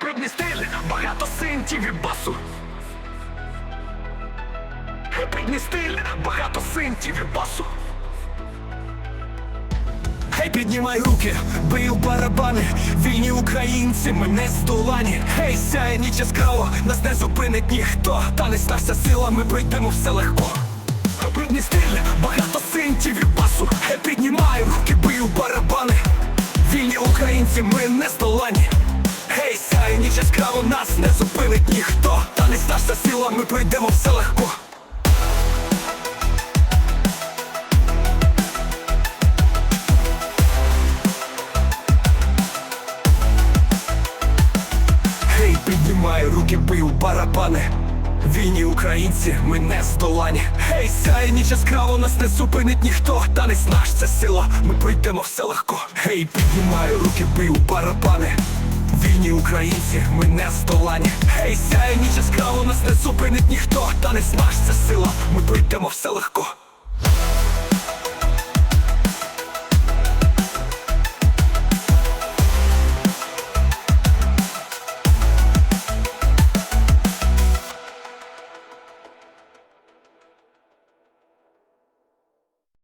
Брудний стиль, багато синтів і басу. Брудний стиль, багато синтів і басу. Гей, піднімай руки, бий у барабани, вільні українці, ми не здолані. Гей, сяє ніч яскраво, нас не зупинить ніхто, та не стався сила, ми пройдемо все легко. Брудний стиль, багато синтів і басу. Гей, піднімай руки, бий у барабани. Вільні українці, ми не здолані. Яскраво, нас не зупинить ніхто, та не стався сила, ми пройдемо все легко. Гей, піднімай руки, бий у барабани. Вільні українці, ми не здолані. Гей, сяє ніч яскраво, нас не зупинить ніхто. Та не наш це сила, ми пройдемо все легко. Гей, піднімай руки, бий у барабани. Вільні українці, ми не здолані. Гей, сяє ніч яскраво, нас не зупинить ніхто. Та не смаж це сила, ми пройдемо все легко.